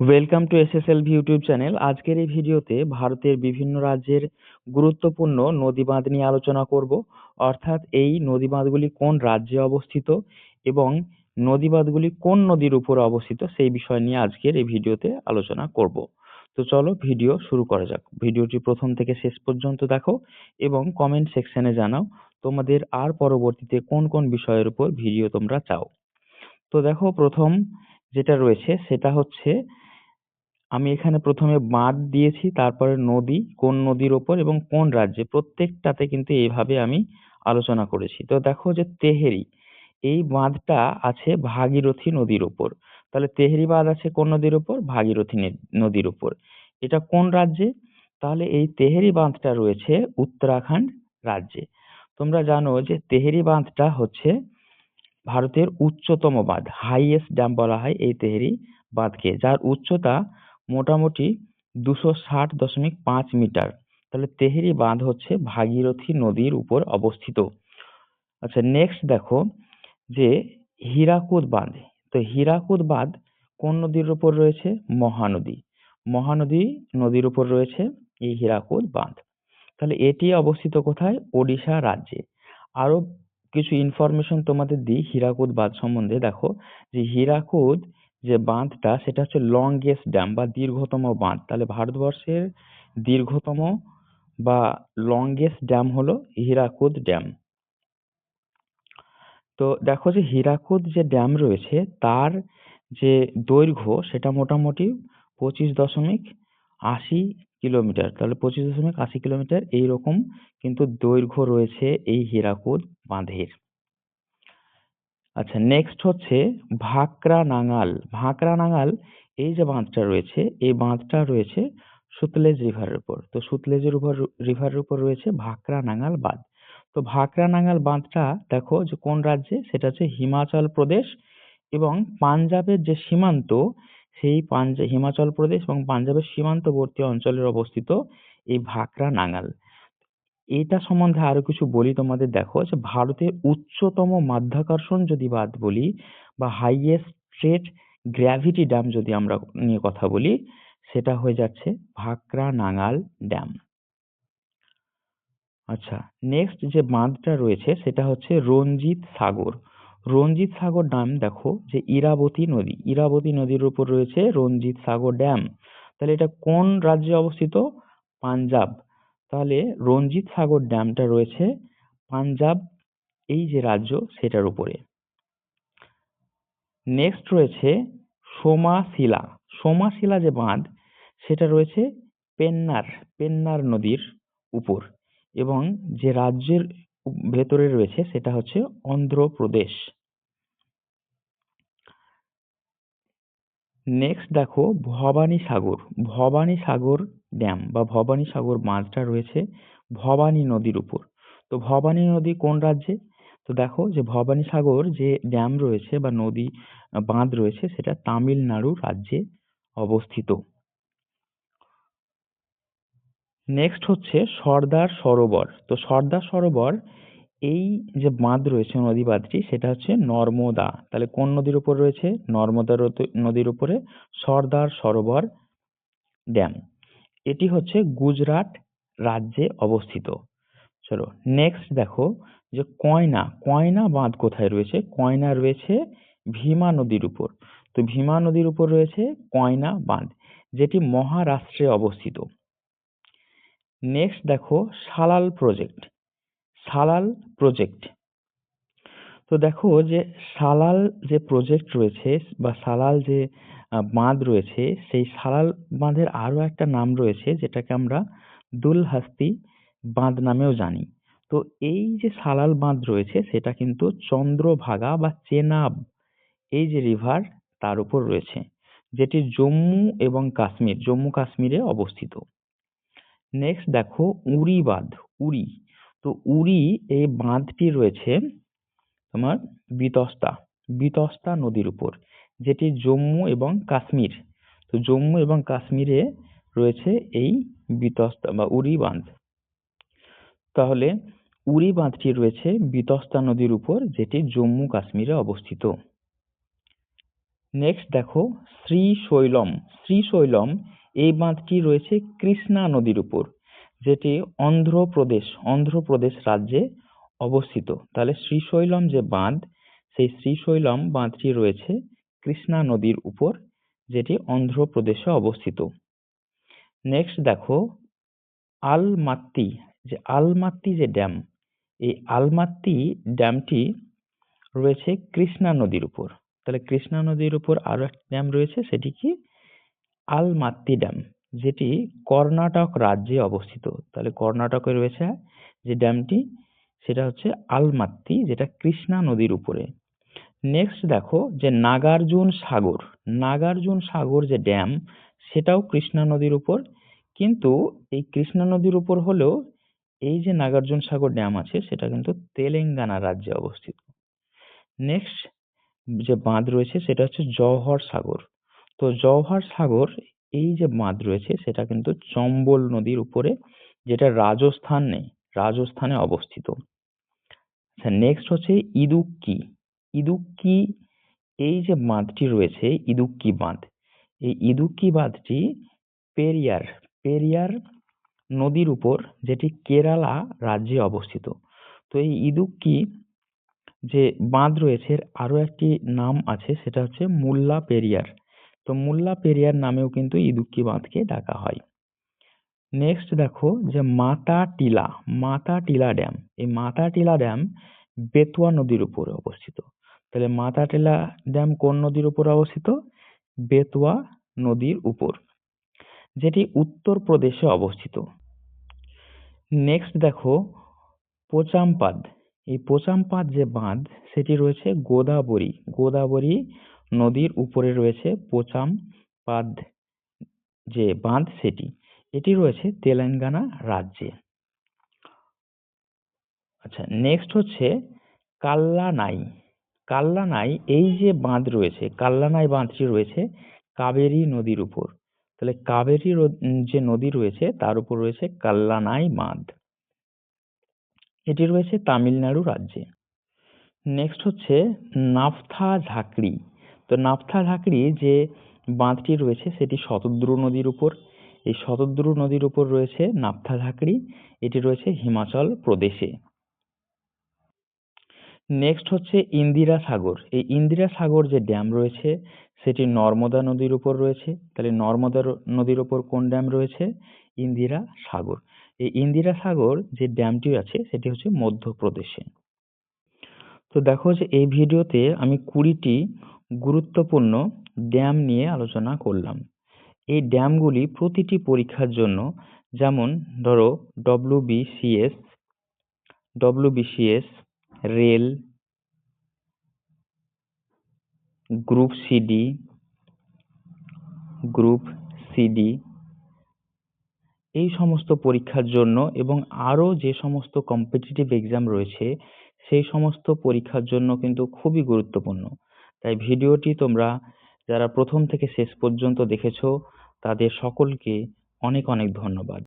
Welcome to SSLV YouTube channel আজকের এই ভিডিওতে ভারতের বিভিন্ন রাজ্যের গুরুত্বপূর্ণ নদী বাঁধ নিয়ে আলোচনা করব। অর্থাৎ এই নদী বাঁধগুলি কোন রাজ্যে অবস্থিত এবং নদী বাঁধগুলি কোন নদীর উপর অবস্থিত সেই বিষয় নিয়ে আজকের এই ভিডিওতে আলোচনা করব। তো চলো ভিডিও শুরু করা যাক। ভিডিওটি প্রথম থেকে শেষ পর্যন্ত দেখো এবং কমেন্ট সেকশনে জানাও তোমাদের আর পরবর্তীতে কোন কোন বিষয়ের উপর ভিডিও তোমরা চাও। তো দেখো প্রথম যেটা রয়েছে সেটা হচ্ছে আমি এখানে প্রথমে বাঁধ দিয়েছি, তারপরে নদী, কোন নদীর ওপর এবং কোন রাজ্যে। প্রত্যেকটাতে কিন্তু এইভাবে আমি আলোচনা করেছি। তো দেখো যে তেহেরি, এই বাঁধটা আছে ভাগীরথী নদীর ওপর। তাহলে তেহেরি বাঁধ আছে কোন নদীর ওপর? ভাগীরথী নদীর ওপর। এটা কোন রাজ্যে? তাহলে এই তেহেরি বাঁধটা রয়েছে উত্তরাখণ্ড রাজ্যে। তোমরা জানো যে তেহেরি বাঁধটা হচ্ছে ভারতের উচ্চতম বাঁধ হাইয়েস্ট ড্যাম বলা হয় এই তেহেরি বাঁধকে। যার উচ্চতা মোটামুটি দুশো ষাট দশমিক পাঁচ মিটার। তাহলে তেহেরি বাঁধ হচ্ছে ভাগীরথী নদীর উপর অবস্থিত। আচ্ছা নেক্সট দেখো যে হীরাকুদ বাঁধ। তো হীরাকুদ বাঁধ কোন নদীর উপর রয়েছে? মহানদী। মহানদী নদীর উপর রয়েছে এই হীরাকুদ বাঁধ। তাহলে এটি অবস্থিত কোথায়? ওড়িশা রাজ্যে। আরও কিছু ইনফরমেশন তোমাদের দিই হীরাকুদ বাঁধ সম্বন্ধে। দেখো যে হীরাকুদ যে বাঁধটা, সেটা হচ্ছে লংগেস্ট ড্যাম বা দীর্ঘতম বাঁধ। তাহলে ভারতবর্ষের দীর্ঘতম বা লংগেস্ট ড্যাম হলো হীরাকুদ ড্যাম তো দেখো যে হীরাকুদ যে ড্যাম রয়েছে, তার যে দৈর্ঘ্য, সেটা মোটামুটি পঁচিশ দশমিক আশি কিলোমিটার। তাহলে পঁচিশ দশমিক আশি কিলোমিটার এইরকম কিন্তু দৈর্ঘ্য রয়েছে এই হীরাকুদ বাঁধের। আচ্ছা নেক্সট হচ্ছে ভাকরা নাঙাল ভাকরা নাঙাল এই যে বাঁধটা রয়েছে, এই বাঁধটা রয়েছে সুতলেজ রিভারের উপর। তো সুতলেজের উপর, রিভারের উপর রয়েছে ভাকরা নাঙাল বাঁধ। তো ভাকরা নাঙাল বাঁধটা দেখো যে কোন রাজ্যে? সেটা হচ্ছে হিমাচল প্রদেশ এবং পাঞ্জাবের যে সীমান্ত, সেই পাঞ্জা, হিমাচল প্রদেশ এবং পাঞ্জাবের সীমান্তবর্তী অঞ্চলের অবস্থিত এই ভাকরা নাঙাল এটা সম্বন্ধে আরও কিছু বলি তোমাদের, দেখো যে ভারতের উচ্চতম মাধ্যাকর্ষণ যদি বাদ বলি বা হাইয়েস্ট স্ট্রেট গ্র্যাভিটি ড্যাম যদি আমরা নিয়ে কথা বলি, সেটা হয়ে যাচ্ছে ভাকরা নাঙাল ড্যাম আচ্ছা নেক্সট যে বাঁধটা রয়েছে সেটা হচ্ছে রঞ্জিত সাগর। রঞ্জিত সাগর ড্যাম দেখো যে ইরাবতী নদী, ইরাবতী নদীর উপর রয়েছে রঞ্জিত সাগর ড্যাম তাহলে এটা কোন রাজ্যে অবস্থিত? পাঞ্জাব। তাহলে রঞ্জিত সাগর ড্যামটা রয়েছে পাঞ্জাব, এই যে রাজ্য সেটার উপরে। নেক্সট রয়েছে সোমাশিলা সোমাশিলা যে বাঁধ, সেটা রয়েছে পেন্নার পেন্নার নদীর উপর এবং যে রাজ্যের ভেতরে রয়েছে সেটা হচ্ছে অন্ধ্রপ্রদেশ। নেক্সট দেখো ভবানী সাগর। ভবানী সাগর ড্যাম বা ভবানী সাগর বাঁধটা রয়েছে ভবানী নদীর উপর। তো ভবানী নদী কোন রাজ্যে? তো দেখো যে ভবানী সাগর যে ড্যাম রয়েছে বা নদী বাঁধ রয়েছে সেটা তামিলনাড়ু রাজ্যে অবস্থিত। নেক্সট হচ্ছে সর্দার সরোবর। তো সর্দার সরোবর এই যে বাঁধ রয়েছে, নদী বাঁধটি, সেটা হচ্ছে নর্মদা। তাহলে কোন নদীর উপর রয়েছে? নর্মদা নদীর উপরে সর্দার সরোবর ড্যাম। এটি হচ্ছে গুজরাট রাজ্যে অবস্থিত। চলো নেক্সট দেখো যে কয়না কয়না বাঁধ কোথায় রয়েছে? কয়না রয়েছে ভীমা নদীর উপর। তো ভীমা নদীর উপর রয়েছে কয়না বাঁধ, যেটি মহারাষ্ট্রে অবস্থিত। নেক্সট দেখো সালাল প্রজেক্ট সালাল প্রজেক্ট তো দেখো যে সালাল যে প্রজেক্ট রয়েছে বা সালাল যে বাঁধ রয়েছে, সেই সালাল বাঁধের আরও একটা নাম রয়েছে যেটাকে আমরা দুলহাস্তি বাঁধ নামেও জানি। তো এই যে সালাল বাঁধ রয়েছে সেটা কিন্তু চন্দ্রভাগা বা চেনাব, এই যে রিভার তার উপর রয়েছে, যেটি জম্মু এবং কাশ্মীর, জম্মু কাশ্মীরে অবস্থিত। নেক্সট দেখো উড়ি বাঁধ, উড়ি। তো উড়ি এই বাঁধটি রয়েছে তোমার বিতস্তা বিতস্তা নদীর উপর, যেটি জম্মু এবং কাশ্মীর। তো জম্মু এবং কাশ্মীরে রয়েছে এই বিতস্তা বা উড়ি বাঁধ। তাহলে উড়ি বাঁধটি রয়েছে বিতস্তা নদীর উপর, যেটি জম্মু কাশ্মীরে অবস্থিত। নেক্সট দেখো, শ্রীশৈলম। শ্রীশৈলম এই বাঁধটি রয়েছে কৃষ্ণা নদীর উপর। যেটি অন্ধ্রপ্রদেশ অন্ধ্রপ্রদেশ রাজ্যে অবস্থিত। তাহলে শ্রীশৈলম যে বাঁধ, সেই শ্রীশৈলম বাঁধটি রয়েছে কৃষ্ণা নদীর উপর, যেটি অন্ধ্রপ্রদেশে অবস্থিত। নেক্সট দেখো, আলমাত্তি, যে আলমাত্তি যে ড্যাম, এই আলমাত্তি ড্যামটি রয়েছে কৃষ্ণা নদীর উপর। তাহলে কৃষ্ণা নদীর উপর আরও একটি ড্যাম রয়েছে, সেটি কি? আলমাত্তি ড্যাম। যেটি কর্ণাটক রাজ্যে অবস্থিত। তাহলে কর্ণাটকে রয়েছে যে ড্যামটি, সেটা হচ্ছে আলমাত্তি, যেটা কৃষ্ণা নদীর উপরে। নেক্সট দেখো যে নাগার্জুন সাগর। নাগার্জুন সাগর যে ড্যাম, সেটাও কৃষ্ণা নদীর উপর। কিন্তু এই কৃষ্ণা নদীর উপর হলেও এই যে নাগার্জুন সাগর ড্যাম আছে, সেটা কিন্তু তেলেঙ্গানা রাজ্যে অবস্থিত। নেক্সট যে বাঁধ রয়েছে, সেটা হচ্ছে জওহর সাগর। তো জওহর সাগর এই যে বাঁধ রয়েছে, সেটা কিন্তু চম্বল নদীর উপরে, যেটা রাজস্থানে রাজস্থানে অবস্থিত। আচ্ছা নেক্সট হচ্ছে ইদুক্কি। ইদুক্কি, এই যে বাঁধটি রয়েছে, ইদুক্কি বাঁধ এই ইদুক্কি বাঁধটি পেরিয়ার পেরিয়ার নদীর উপর, যেটি কেরালা রাজ্যে অবস্থিত। তো এই ইদুক্কি যে বাঁধ রয়েছে আরও একটি নাম আছে, সেটা হচ্ছে মুল্লা পেরিয়ার। তো মুল্লা পেরিয়ার নামেও কিন্তু ইদুক্কি বাঁধকে ডাকা হয়। নেক্সট দেখো যে মাতা টিলা মাতা টিলা ড্যাম। এই মাতা টিলা ড্যাম বেতুয়া নদীর উপরে অবস্থিত। তাহলে মাতা টিলা ড্যাম কোন নদীর উপর অবস্থিত? বেতুয়া নদীর উপর, যেটি উত্তরপ্রদেশে অবস্থিত। নেক্সট দেখো পোচামপাদ। এই পোচামপাদ যে বাঁধ, সেটি রয়েছে গোদাবরী। গোদাবরী নদীর উপরে রয়েছে পোচামপাদ যে বাঁধ সেটি। এটি রয়েছে তেলেঙ্গানা রাজ্যে। আচ্ছা নেক্সট হচ্ছে কাল্লানাই। কাল্লানাই, এই যে বাঁধ রয়েছে, কাল্লানাই বাঁধটি রয়েছে কাবেরী নদীর উপর। তাহলে কাবেরী যে নদী রয়েছে, তার উপর রয়েছে কাল্লানাই বাঁধ। এটি রয়েছে তামিলনাড়ু রাজ্যে। নেক্সট হচ্ছে নাফথা ঝাঁকড়ি। তো নাফথা ঝাঁকড়ি যে বাঁধটি রয়েছে সেটি শতদ্রু নদীর উপর। এই শতদ্রু নদীর উপর রয়েছে নাফথা ঝাঁকড়ি এটি রয়েছে হিমাচল প্রদেশে। নেক্সট হচ্ছে ইন্দিরা সাগর। এই ইন্দিরা সাগর যে ড্যাম রয়েছে, সেটি নর্মদা নদীর উপর রয়েছে। তাহলে নর্মদা নদীর উপর কোন ড্যাম রয়েছে? ইন্দিরা সাগর। এই ইন্দিরা সাগর যে ড্যামটি আছে, সেটি হচ্ছে মধ্যপ্রদেশে। তো দেখো যে এই ভিডিওতে আমি কুড়িটি গুরুত্বপূর্ণ ড্যাম নিয়ে আলোচনা করলাম। এই ড্যামগুলি প্রতিটি পরীক্ষার জন্য যেমন ধরো WBCS WBCS rail, group CD group CD এই সমস্ত পরীক্ষার জন্য এবং আরও যে সমস্ত কম্পিটিটিভ এক্সাম রয়েছে সেই সমস্ত পরীক্ষার জন্য কিন্তু খুবই গুরুত্বপূর্ণ। তাই ভিডিওটি তোমরা যারা প্রথম থেকে শেষ পর্যন্ত দেখেছ, তাদের সকলকে অনেক অনেক ধন্যবাদ।